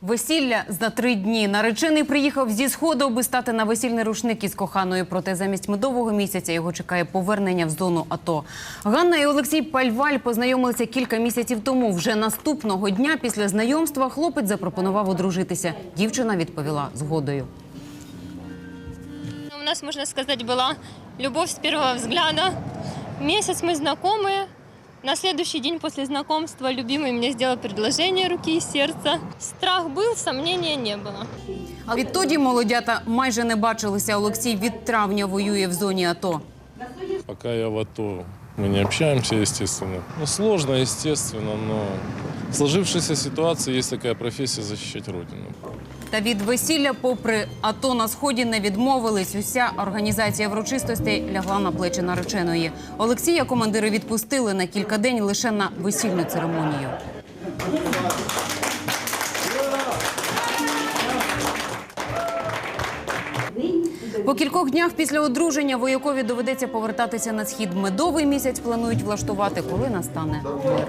Весілля за три дні. Наречений приїхав зі сходу, аби стати на весільний рушник із коханою. Проте замість медового місяця його чекає повернення в зону АТО. Ганна і Олексій Пальваль познайомилися кілька місяців тому. Вже наступного дня після знайомства хлопець запропонував одружитися. Дівчина відповіла згодою. У нас, можно сказать, была любовь с первого взгляда. Месяц мы знакомы. На следующий день после знакомства любимый мне сделал предложение руки и сердца. Страх был, сомнения не было. А відтоді молодята майже не бачилися. Олексій від травня воює в зоні АТО. Пока я в АТО, мы не общаемся, естественно. Ну, сложно, естественно, но в сложившейся ситуации есть такая профессия защищать Родину. Та від весілля, попри АТО на сході, не відмовились. Уся організація врочистостей лягла на плечі нареченої. Олексія командири відпустили на кілька день лише на весільну церемонію. По кількох днях після одруження воякові доведеться повертатися на схід. Медовий місяць планують влаштувати, коли настане мир.